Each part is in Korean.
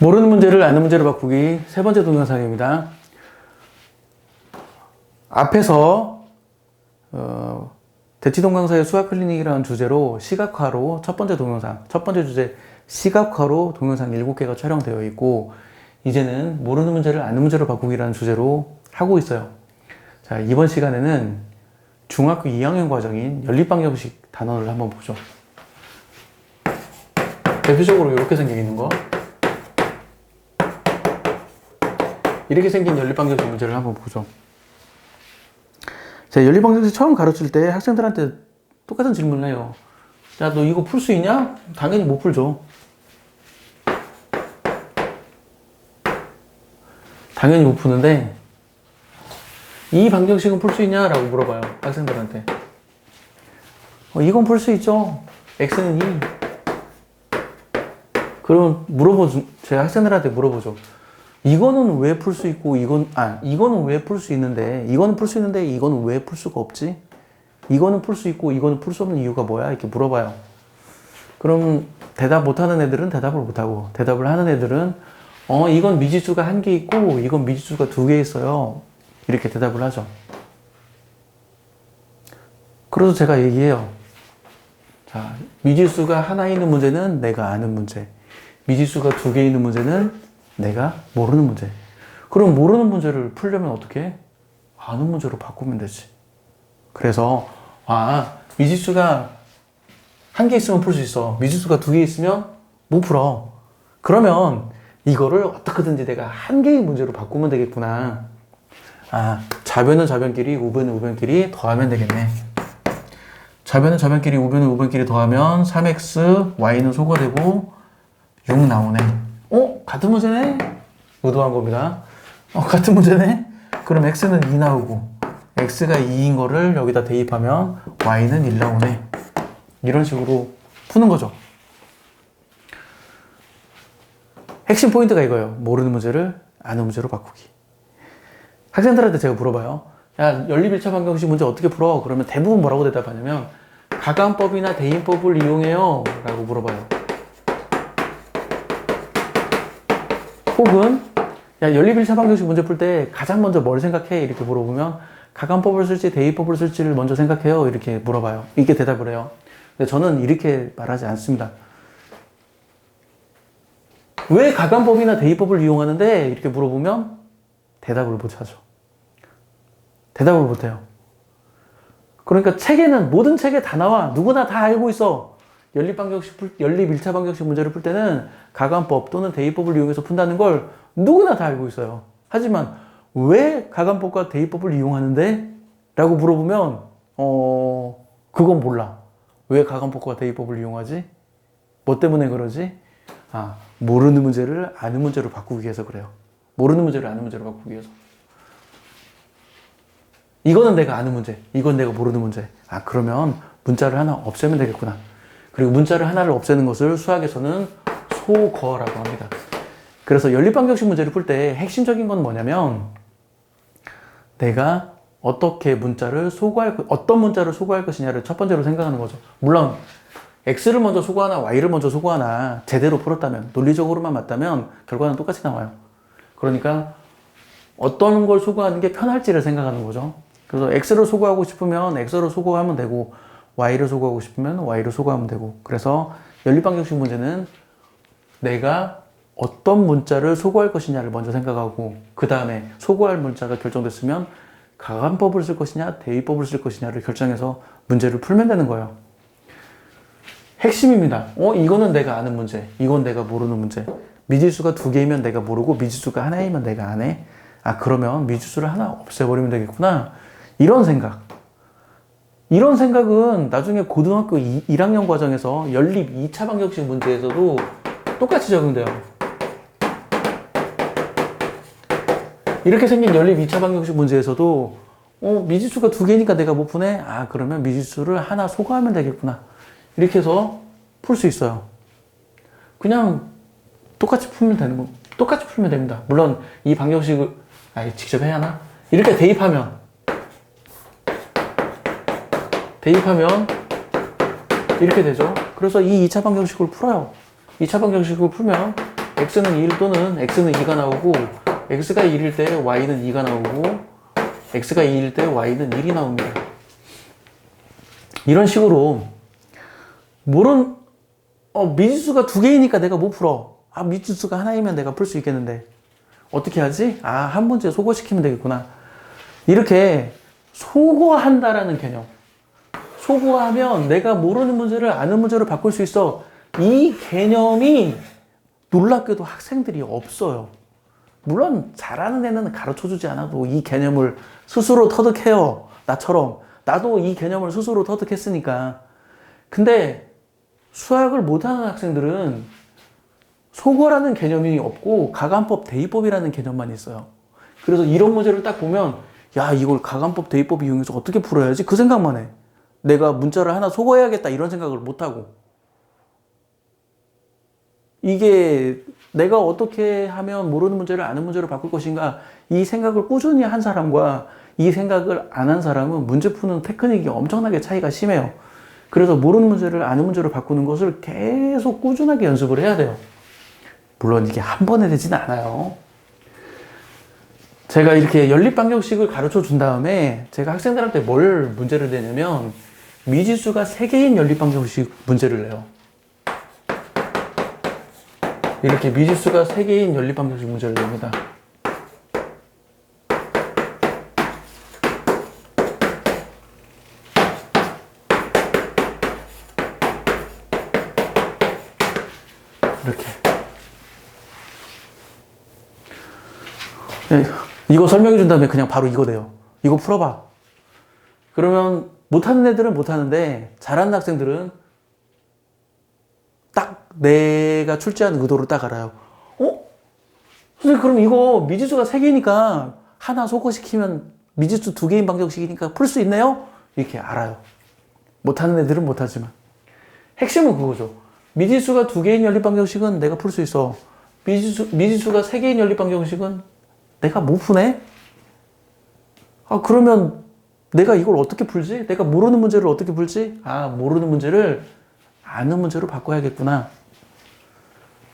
모르는 문제를 아는 문제로 바꾸기 세 번째 동영상입니다. 앞에서 어, 대치동강사의 수학 클리닉이라는 주제로 시각화로 첫 번째 동영상, 첫 번째 주제 시각화로 동영상 7개가 촬영되어 있고 이제는 모르는 문제를 아는 문제로 바꾸기라는 주제로 하고 있어요. 자, 이번 시간에는 중학교 2학년 과정인 연립방정식 단원을 한번 보죠. 대표적으로 이렇게 생겨 있는 거. 이렇게 생긴 연립방정식 문제를 한번 보죠. 자, 연립방정식 처음 가르칠 때 학생들한테 똑같은 질문을 해요. 야, 너 이거 풀 수 있냐? 당연히 못 풀죠. 당연히 못 푸는데, 이 방정식은 풀 수 있냐? 라고 물어봐요. 학생들한테. 어, 이건 풀 수 있죠. x는 2. 그럼 물어보죠. 제가 학생들한테 물어보죠. 이거는 왜 풀 수 있고 이건 아 이거는 왜 풀 수 있는데 이거는 풀 수 있는데 이거는 왜 풀 수가 없지? 이거는 풀 수 있고 이거는 풀 수 없는 이유가 뭐야? 이렇게 물어봐요. 그럼 대답 못하는 애들은 대답을 못하고 대답을 하는 애들은 어 이건 미지수가 한 개 있고 이건 미지수가 두 개 있어요. 이렇게 대답을 하죠. 그래서 제가 얘기해요. 자 미지수가 하나 있는 문제는 내가 아는 문제. 미지수가 두 개 있는 문제는 내가 모르는 문제. 그럼 모르는 문제를 풀려면 어떻게 해? 아는 문제로 바꾸면 되지. 그래서, 아, 미지수가 한 개 있으면 풀 수 있어. 미지수가 두 개 있으면 못 풀어. 그러면 이거를 어떻게든지 내가 한 개의 문제로 바꾸면 되겠구나. 아, 좌변은 좌변끼리, 우변은 우변끼리 더하면 되겠네. 좌변은 좌변끼리, 우변은 우변끼리 더하면 3x, y는 소거되고 6 나오네. 어? 같은 문제네? 의도한 겁니다. 어, 같은 문제네? 그럼 x는 2 나오고, x가 2인 거를 여기다 대입하면 y는 1 나오네. 이런 식으로 푸는 거죠. 핵심 포인트가 이거예요. 모르는 문제를 아는 문제로 바꾸기. 학생들한테 제가 물어봐요. 야, 연립1차 방정식 문제 어떻게 풀어? 그러면 대부분 뭐라고 대답하냐면, 가감법이나 대인법을 이용해요. 라고 물어봐요. 혹은 야 연립 1차 방정식 문제 풀 때 가장 먼저 뭘 생각해? 이렇게 물어보면 가감법을 쓸지 대입법을 쓸지를 먼저 생각해요. 이렇게 물어봐요. 이렇게 대답을 해요. 근데 저는 이렇게 말하지 않습니다. 왜 가감법이나 대입법을 이용하는데? 이렇게 물어보면 대답을 못 하죠. 대답을 못 해요. 그러니까 책에는 모든 책에 다 나와. 누구나 다 알고 있어. 연립 방정식 풀, 연립 1차 방정식 문제를 풀 때는 가감법 또는 대입법을 이용해서 푼다는 걸 누구나 다 알고 있어요. 하지만 왜 가감법과 대입법을 이용하는데? 라고 물어보면, 어, 그건 몰라. 왜 가감법과 대입법을 이용하지? 뭐 때문에 그러지? 아, 모르는 문제를 아는 문제로 바꾸기 위해서 그래요. 모르는 문제를 아는 문제로 바꾸기 위해서. 이거는 내가 아는 문제, 이건 내가 모르는 문제. 아, 그러면 문자를 하나 없애면 되겠구나. 그리고 문자를 하나를 없애는 것을 수학에서는 소거라고 합니다. 그래서 연립방정식 문제를 풀 때 핵심적인 건 뭐냐면 내가 어떻게 문자를 소거할 것- 어떤 문자를 소거할 것이냐를 첫 번째로 생각하는 거죠. 물론 x를 먼저 소거하나 y를 먼저 소거하나 제대로 풀었다면 논리적으로만 맞다면 결과는 똑같이 나와요. 그러니까 어떤 걸 소거하는 게 편할지를 생각하는 거죠. 그래서 x를 소거하고 싶으면 x를 소거하면 되고 y를 소거하고 싶으면 y를 소거하면 되고 그래서 연립방정식 문제는 내가 어떤 문자를 소거할 것이냐를 먼저 생각하고 그 다음에 소거할 문자가 결정됐으면 가감법을 쓸 것이냐 대입법을 쓸 것이냐를 결정해서 문제를 풀면 되는 거예요. 핵심입니다. 어 이거는 내가 아는 문제, 이건 내가 모르는 문제. 미지수가 두 개이면 내가 모르고 미지수가 하나이면 내가 안 해. 아 그러면 미지수를 하나 없애버리면 되겠구나. 이런 생각. 이런 생각은 나중에 고등학교 2, 1학년 과정에서 연립 2차 방정식 문제에서도 똑같이 적용돼요. 이렇게 생긴 연립 2차 방정식 문제에서도 어, 미지수가 두 개니까 내가 못 푸네? 아, 그러면 미지수를 하나 소거하면 되겠구나. 이렇게 해서 풀 수 있어요. 그냥 똑같이 풀면 되는 거, 똑같이 풀면 됩니다. 물론 이 방정식을, 아, 직접 해야 하나? 이렇게 대입하면, 대입하면 이렇게 되죠. 그래서 이 2차 방정식을 풀어요. 2차 방정식을 풀면 x는 1 또는 x는 2가 나오고 x가 1일 때 y는 2가 나오고 x가 2일 때 y는 1이 나옵니다. 이런 식으로 모른 어, 미지수가 두 개이니까 내가 못 풀어. 아, 미지수가 하나이면 내가 풀 수 있겠는데. 어떻게 하지? 아, 한 문제 소거시키면 되겠구나. 이렇게 소거한다라는 개념. 소거하면 내가 모르는 문제를 아는 문제로 바꿀 수 있어. 이 개념이 놀랍게도 학생들이 없어요. 물론 잘하는 애는 가르쳐 주지 않아도 이 개념을 스스로 터득해요. 나처럼. 나도 이 개념을 스스로 터득했으니까. 근데 수학을 못하는 학생들은 소거라는 개념이 없고 가간법 대입법이라는 개념만 있어요. 그래서 이런 문제를 딱 보면 야 이걸 가간법 대입법 이용해서 어떻게 풀어야지 그 생각만 해. 내가 문자를 하나 소거해야겠다 이런 생각을 못 하고 이게 내가 어떻게 하면 모르는 문제를 아는 문제로 바꿀 것인가 이 생각을 꾸준히 한 사람과 이 생각을 안 한 사람은 문제 푸는 테크닉이 엄청나게 차이가 심해요. 그래서 모르는 문제를 아는 문제로 바꾸는 것을 계속 꾸준하게 연습을 해야 돼요. 물론 이게 한 번에 되지는 않아요. 제가 이렇게 연립 방정식을 가르쳐 준 다음에 제가 학생들한테 뭘 문제를 내냐면 미지수가 3개인 연립방정식 문제를 내요. 이렇게 미지수가 3개인 연립방정식 문제를 냅니다. 이렇게. 네, 이거 설명해 준 다음에 그냥 바로 이거 돼요. 이거 풀어봐. 그러면 못하는 애들은 못하는데 잘하는 학생들은 딱 내가 출제한 의도를 딱 알아요. 어? 선생님 그럼 이거 미지수가 3개니까 하나 소거시키면 미지수 두 개인 방정식이니까 풀 수 있네요? 이렇게 알아요. 못하는 애들은 못하지만. 핵심은 그거죠. 미지수가 두 개인 연립방정식은 내가 풀 수 있어. 미지수, 미지수가 세 개인 연립방정식은 내가 못 푸네? 아, 그러면 내가 이걸 어떻게 풀지? 내가 모르는 문제를 어떻게 풀지? 아, 모르는 문제를 아는 문제로 바꿔야겠구나.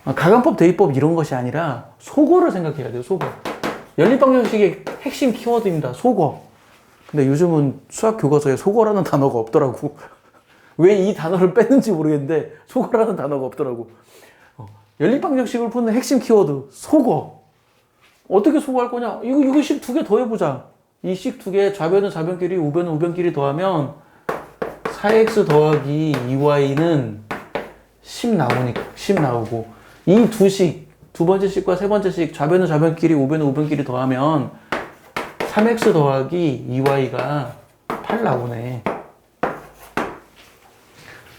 아, 가간법, 대입법 이런 것이 아니라 속어를 생각해야 돼요, 속어. 연립방정식의 핵심 키워드입니다, 속어. 근데 요즘은 수학 교과서에 속어라는 단어가 없더라고. 왜 이 단어를 뺐는지 모르겠는데 속어라는 단어가 없더라고. 어, 연립방정식을 푸는 핵심 키워드 속어. 어떻게 속어할 거냐? 이거 이거 식 두 개 더 해보자. 이 식 두 개 좌변은 좌변끼리 우변은 우변끼리 더하면 4x 더하기 2y는 10 나오니까 10 나오고 이 두 식 두 번째 식과 세 번째 식 좌변은 좌변끼리 우변은 우변끼리 더하면 3x 더하기 2y가 8 나오네.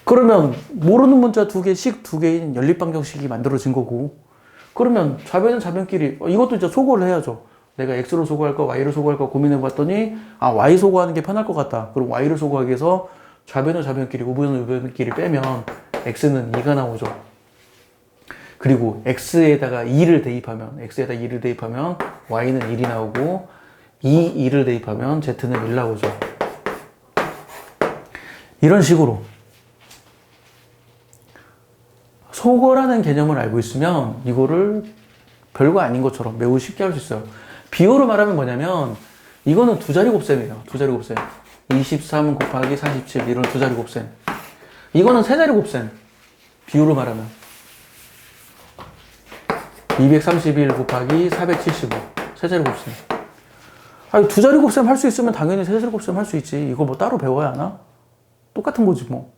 그러면 모르는 문자 두 개씩 두 개인 연립방정식이 만들어진 거고 그러면 좌변은 좌변끼리 어, 이것도 이제 소거를 해야죠. 내가 x로 소거할까 y로 소거할까 고민해 봤더니 아 y 소거하는 게 편할 것 같다. 그럼 y를 소거하기 위해서 좌변은 좌변끼리 우변은 우변끼리 빼면 x는 2가 나오죠. 그리고 x에다가 2를 대입하면 x에다 2를 대입하면 y는 1이 나오고 2, 2를 대입하면 z는 1 나오죠. 이런 식으로 소거라는 개념을 알고 있으면 이거를 별거 아닌 것처럼 매우 쉽게 할 수 있어요. 비호로 말하면 뭐냐면 이거는 두 자리 곱셈이에요. 두 자리 곱셈. 23 곱하기 47 이런 두 자리 곱셈. 이거는 세 자리 곱셈. 비호로 말하면 231 곱하기 475. 세 자리 곱셈. 아니 두 자리 곱셈 할 수 있으면 당연히 세 자리 곱셈 할 수 있지. 이거 뭐 따로 배워야 하나? 똑같은 거지 뭐.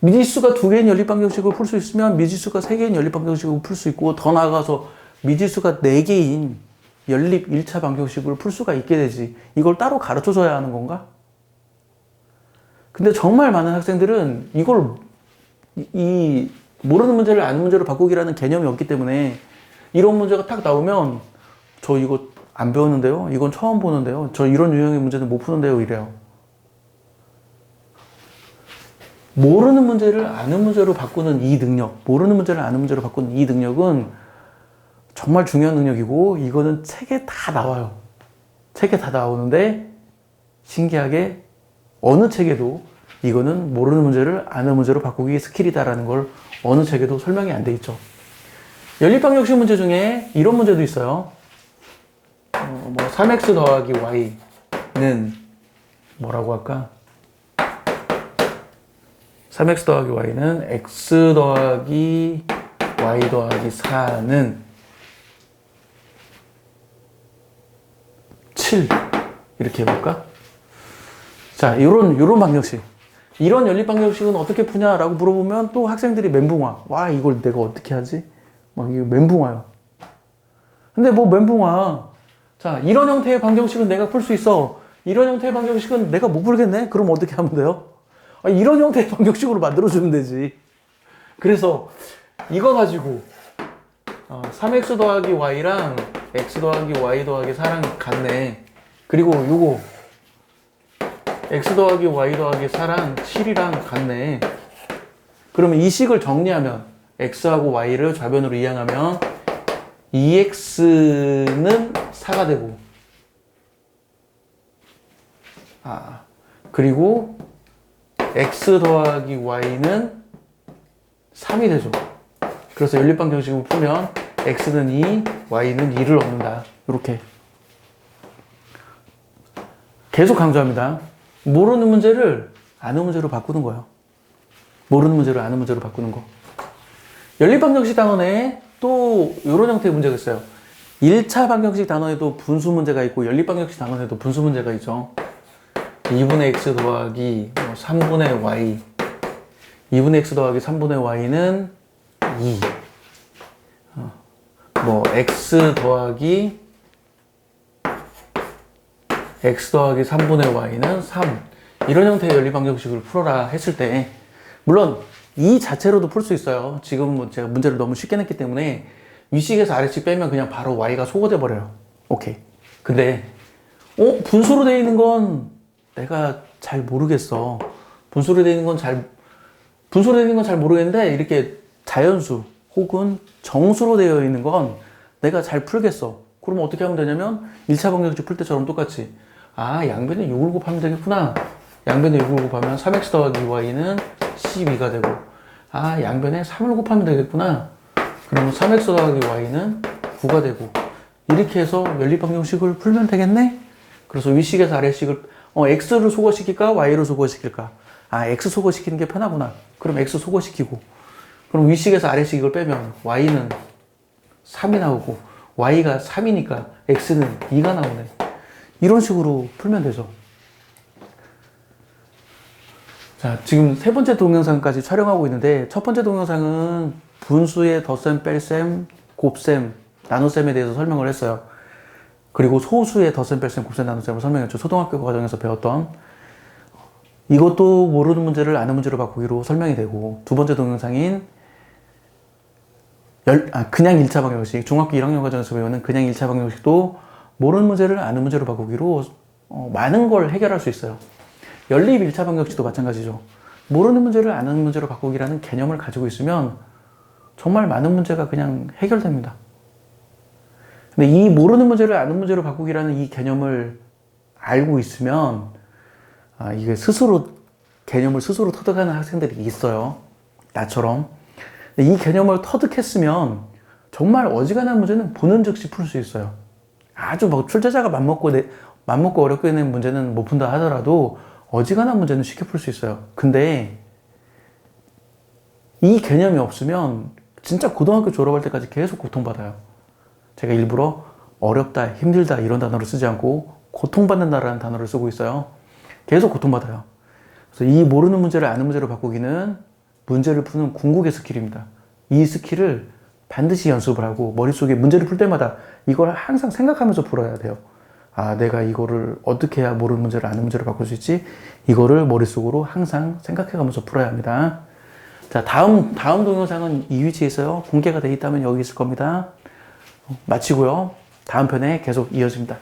미지수가 두 개인 연립방정식을 풀 수 있으면 미지수가 세 개인 연립방정식을 풀 수 있고 더 나아가서 미지수가 네 개인 연립 1차 방정식을 풀 수가 있게 되지. 이걸 따로 가르쳐 줘야 하는 건가? 근데 정말 많은 학생들은 이걸 이, 이 모르는 문제를 아는 문제로 바꾸기라는 개념이 없기 때문에 이런 문제가 딱 나오면 저 이거 안 배웠는데요. 이건 처음 보는데요. 저 이런 유형의 문제는 못 푸는데요. 이래요. 모르는 문제를 아는 문제로 바꾸는 이 능력, 모르는 문제를 아는 문제로 바꾸는 이 능력은 정말 중요한 능력이고, 이거는 책에 다 나와요. 책에 다 나오는데, 신기하게 어느 책에도 이거는 모르는 문제를 아는 문제로 바꾸기 스킬이다라는 걸 어느 책에도 설명이 안 돼 있죠. 연립방정식 문제 중에 이런 문제도 있어요. 어, 뭐 3x 더하기 y는 뭐라고 할까? 3x 더하기 y는 x 더하기 y 더하기 4는 7 이렇게 해볼까? 자, 이런 이런 방정식. 이런 연립 방정식은 어떻게 푸냐라고 물어보면 또 학생들이 멘붕 와. 와, 이걸 내가 어떻게 하지? 막 이거 멘붕 와요. 근데 뭐 멘붕 와. 자, 이런 형태의 방정식은 내가 풀 수 있어. 이런 형태의 방정식은 내가 못 풀겠네? 그럼 어떻게 하면 돼요? 아, 이런 형태의 방정식으로 만들어주면 되지. 그래서 이거 가지고 어, 3x 더하기 y랑 x 더하기 y 더하기 4랑 같네. 그리고 요거 x 더하기 y 더하기 4랑 7이랑 같네. 그러면 이 식을 정리하면 x하고 y를 좌변으로 이항하면 2x는 4가 되고 아 그리고 x 더하기 y는 3이 되죠. 그래서 연립방정식을 풀면 x는 2, y는 2를 얻는다. 이렇게 계속 강조합니다. 모르는 문제를 아는 문제로 바꾸는 거예요. 모르는 문제를 아는 문제로 바꾸는 거. 연립방정식 단원에 또 이런 형태의 문제가 있어요. 1차 방정식 단원에도 분수 문제가 있고 연립방정식 단원에도 분수 문제가 있죠. 2분의 x 더하기 뭐 3분의 y 2분의 x 더하기 3분의 y는 2. 어, 뭐 x 더하기 x 더하기 3분의 y는 3. 이런 형태의 연립 방정식을 풀어라 했을 때 물론 이 자체로도 풀 수 있어요. 지금 뭐 제가 문제를 너무 쉽게 냈기 때문에 위식에서 아래식 빼면 그냥 바로 y가 소거돼 버려요. 오케이. 근데 어 분수로 되어 있는 건 내가 잘 모르겠어. 분수로 되어 있는 건 잘 분수로 되어 있는 건 잘 모르겠는데 이렇게 자연수 혹은 정수로 되어 있는 건 내가 잘 풀겠어. 그러면 어떻게 하면 되냐면 1차 방정식 풀 때처럼 똑같이 아 양변에 6을 곱하면 되겠구나. 양변에 6을 곱하면 3x 더하기 y는 12가 되고 아 양변에 3을 곱하면 되겠구나. 그러면 3x 더하기 y는 9가 되고 이렇게 해서 연립방정식을 풀면 되겠네. 그래서 위식에서 아래식을 어 x를 소거시킬까 y를 소거시킬까? 아 x 소거시키는 게 편하구나. 그럼 x 소거시키고 그럼 위식에서 아래식을 빼면 y는 3이 나오고 y가 3이니까 x는 2가 나오네. 이런 식으로 풀면 되죠. 자, 지금 세 번째 동영상까지 촬영하고 있는데 첫 번째 동영상은 분수의 덧셈, 뺄셈, 곱셈, 나눗셈에 대해서 설명을 했어요. 그리고 소수의 덧셈, 뺄셈, 곱셈, 나눗셈을 설명했죠. 초등학교 과정에서 배웠던 이것도 모르는 문제를 아는 문제로 바꾸기로 설명이 되고 두 번째 동영상인 열, 아, 그냥 1차 방정식, 중학교 1학년 과정에서 배우는 그냥 1차 방정식도 모르는 문제를 아는 문제로 바꾸기로 어, 많은 걸 해결할 수 있어요. 연립 1차 방정식도 마찬가지죠. 모르는 문제를 아는 문제로 바꾸기라는 개념을 가지고 있으면 정말 많은 문제가 그냥 해결됩니다. 근데 이 모르는 문제를 아는 문제로 바꾸기라는 이 개념을 알고 있으면 아, 이게 스스로 개념을 스스로 터득하는 학생들이 있어요. 나처럼. 이 개념을 터득했으면 정말 어지간한 문제는 보는 즉시 풀 수 있어요. 아주 뭐 출제자가 맘먹고 내, 맘먹고 어렵게 낸 문제는 못 푼다 하더라도 어지간한 문제는 쉽게 풀 수 있어요. 근데 이 개념이 없으면 진짜 고등학교 졸업할 때까지 계속 고통받아요. 제가 일부러 어렵다, 힘들다 이런 단어를 쓰지 않고 고통받는다라는 단어를 쓰고 있어요. 계속 고통받아요. 그래서 이 모르는 문제를 아는 문제로 바꾸기는 문제를 푸는 궁극의 스킬입니다. 이 스킬을 반드시 연습을 하고 머릿속에 문제를 풀 때마다 이걸 항상 생각하면서 풀어야 돼요. 아, 내가 이거를 어떻게 해야 모르는 문제를 아는 문제로 바꿀 수 있지? 이거를 머릿속으로 항상 생각해 가면서 풀어야 합니다. 자, 다음, 다음 동영상은 이 위치에 있어요. 공개가 돼 있다면 여기 있을 겁니다. 마치고요. 다음 편에 계속 이어집니다.